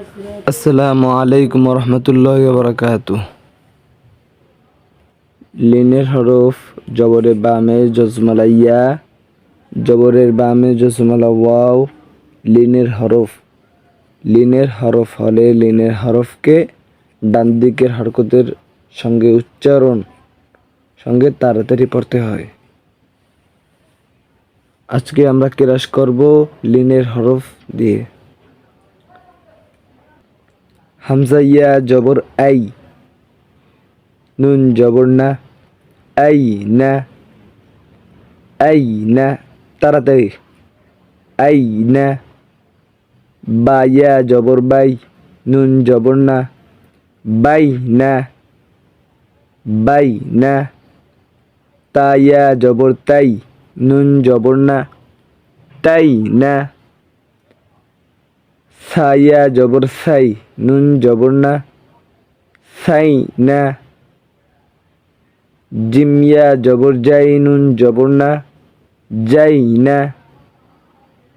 আসসালামু আলাইকুম রহমতুল্লাহ বরকাত। লিনের হরফ, জবরের বামে জজমালা ইয়া জবরের বামে জজমালা ওয়াও, লিনের হরফ। লিনের হরফ হলে লিনের হরফকে ডান দিকের হরকতের সঙ্গে উচ্চারণ, সঙ্গে তাড়াতাড়ি পড়তে হয়। আজকে আমরা কেরাস করব লিনের হরফ দিয়ে। হামজা, ইয়া, জবর, আই। নুন, জবর, না। আই না। আই, না। তাড়াতাড়ি। আই, না। বা, ইয়া, জবর, বাই। নুন, জবর, না। বাই না। বাই, না। তা, ইয়া, জবর, তাই। নুন, জবর, না। তাই, না। সাইয়া জবর সাই, নুন জবর না, সাই না। জিমিয়া জবর যাই, নুন জবর না, যাই না।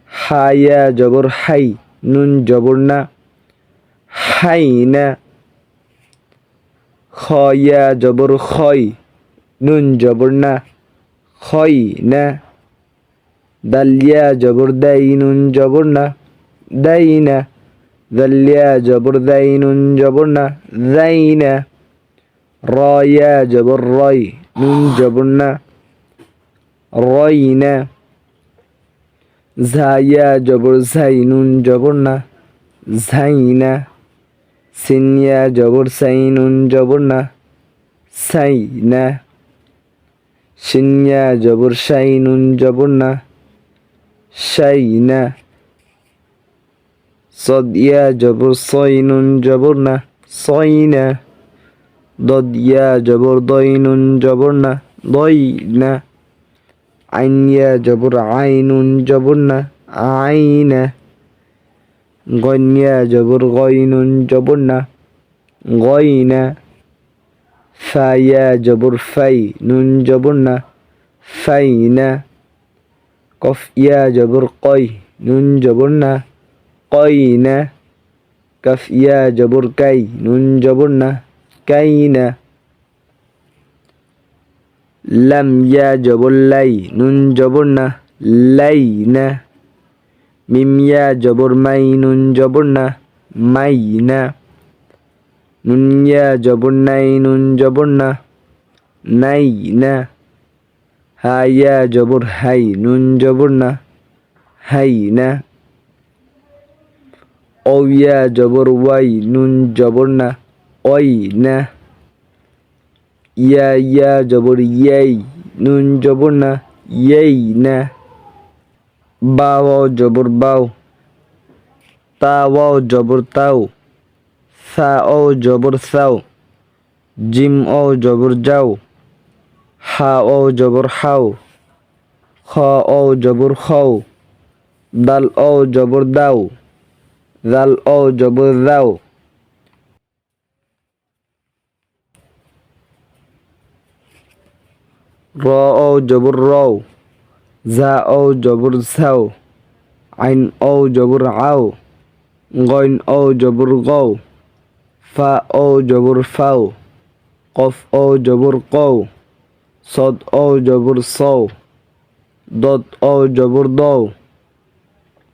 হায়া জবর হাই, নুন জবর না, হাই না। খয়া জবর খয় নুন জবর না খয় না। দালিয়া জবর দাই, নুন জবর না। দাই না দালিয়া জবর দাই নুন জবর না দাই না রয়া জবর রয় নুন জবর না রয় না ঝাইয়া জবর ঝাই নুন জবর না ঝাই না সিনিয়া জবর সাই নুন জবর না সাই না সিনিয়া জবর সাই নুন জবর না সাই সদিয়া জবর সই নুন জবর না সই না দদিয়া জবর দই নুন জবর না দই না আইনিয়া জবর আই নুন জবর না আই না গনিয়া জবর গই নুন জবর না গই না ফাইয়া জবর ফাই নুন জবর না ফাই না কফ ইয়া জবর কই নুন জবর না কই না কাফ ইয়া জবর কাই নুন জবর না কাই না লাম ইয়া জবর লাই নুন জবর না লাই না মিম জবর মাই নুন জবর না মাই না নুন ইয়া জবর নাই নুন জবর না নাই না হাইয়া জবর হাই নুন জবর না হাই না অইয়া জবর ওয়াই, নুন জবর না ওই না। ইয়া ইয়া জবর ইয়াই, নুন জবর না, ইয়াই না। বাও জবর বাও তাও জবর তাও সা ও জবর সাও জিম ও জবর যাও হা ও জবর হাও খ ও জবর খাও দাল ও জবর দাও। জাল ও জবর দাও র ও জবর রও জা ও জবর ঝাও আইন ও জবর আও গইন ও জবর গও ফা ও জবর ফাও কফ ও জবর কও সদ ও জবর সও দত ও জবর দও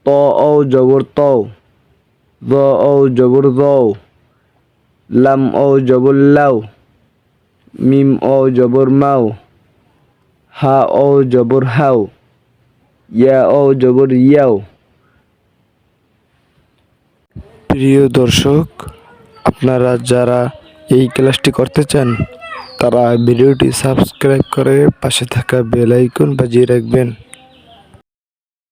ত ও জবর তও দ ও জবর দও লাম ও জবর লাও, মিম ও জবর মাও, হা ও জবর হাও, ইয়া ও জবর ইয়াও। প্রিয় দর্শক, আপনারা যারা এই ক্লাসটি করতে চান, তারা ভিডিওটি সাবস্ক্রাইব করে পাশে থাকা বেল আইকন বাজিয়ে রাখবেন।